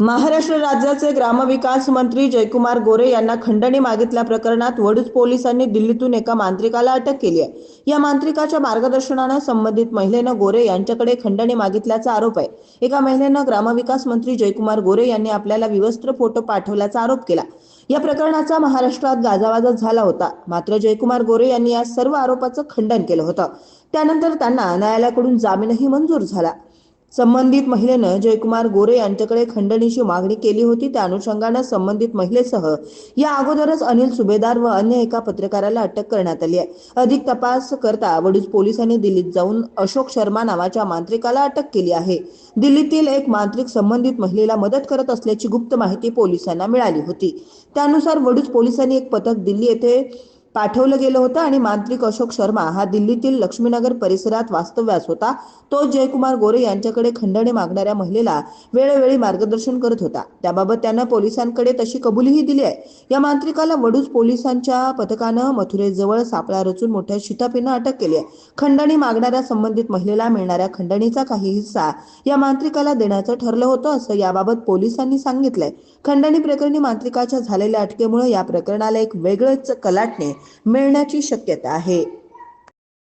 महाराष्ट्र राज्याचे ग्रामविकास मंत्री जयकुमार गोरे यांना खंडणी मागितल्या प्रकरणात वडूज पोलिसांनी दिल्लीतून एका मांत्रिकाला अटक केली आहे. या मांत्रिकाच्या मार्गदर्शनानं संबंधित महिलेनं गोरे यांच्याकडे खंडणी मागितल्याचा आरोप आहे. एका महिलेनं ग्रामविकास मंत्री जयकुमार गोरे यांनी आपल्याला विवस्त्र फोटो पाठवल्याचा आरोप केला. या प्रकरणाचा महाराष्ट्रात गाजावाजा झाला होता. मात्र जयकुमार गोरे यांनी या सर्व आरोपाचं खंडन केलं होतं. त्यानंतर त्यांना न्यायालयाकडून जामीनही मंजूर झाला. संबंधित महिलेनं जयकुमार गोरे यांच्याकडे खंडणीची मागणी केली होती. त्या अनुषंगानं संबंधित महिलेसह या अगोदरच अनिल सुभेदार व अन्य एका पत्रकाराला अटक करण्यात आली आहे. अधिक तपास करता वडूज पोलिसांनी दिल्लीत जाऊन अशोक शर्मा नावाच्या मांत्रिकाला अटक केली आहे. दिल्लीतील एक मांत्रिक संबंधित महिलेला मदत करत असल्याची गुप्त माहिती पोलिसांना मिळाली होती. त्यानुसार वडूज पोलिसांनी एक पथक दिल्ली येथे पाठवलं गेलं होतं आणि मांत्रिक अशोक शर्मा हा दिल्लीतील लक्ष्मीनगर परिसरात वास्तव्यास होता. तो जयकुमार गोरे यांच्याकडे खंडणी मागणाऱ्या महिलेला वेळोवेळी मार्गदर्शन करत होता. त्याबाबत त्यानं पोलिसांकडे तशी कबुलीही दिली आहे. या मांत्रिकाला वडूज पोलिसांच्या पथकानं मथुरेजवळ सापळा रचून मोठ्या शिताफीनं अटक केली आहे. खंडणी मागणाऱ्या संबंधित महिलेला मिळणाऱ्या खंडणीचा काही हिस्सा या मांत्रिकाला देण्याचं ठरलं होतं असं याबाबत पोलिसांनी सांगितलंय. खंडणी प्रकरणी मांत्रिकाच्या झालेल्या अटकेमुळे या प्रकरणाला एक वेगळंच कलाटणे मिळण्याची शक्यता आहे.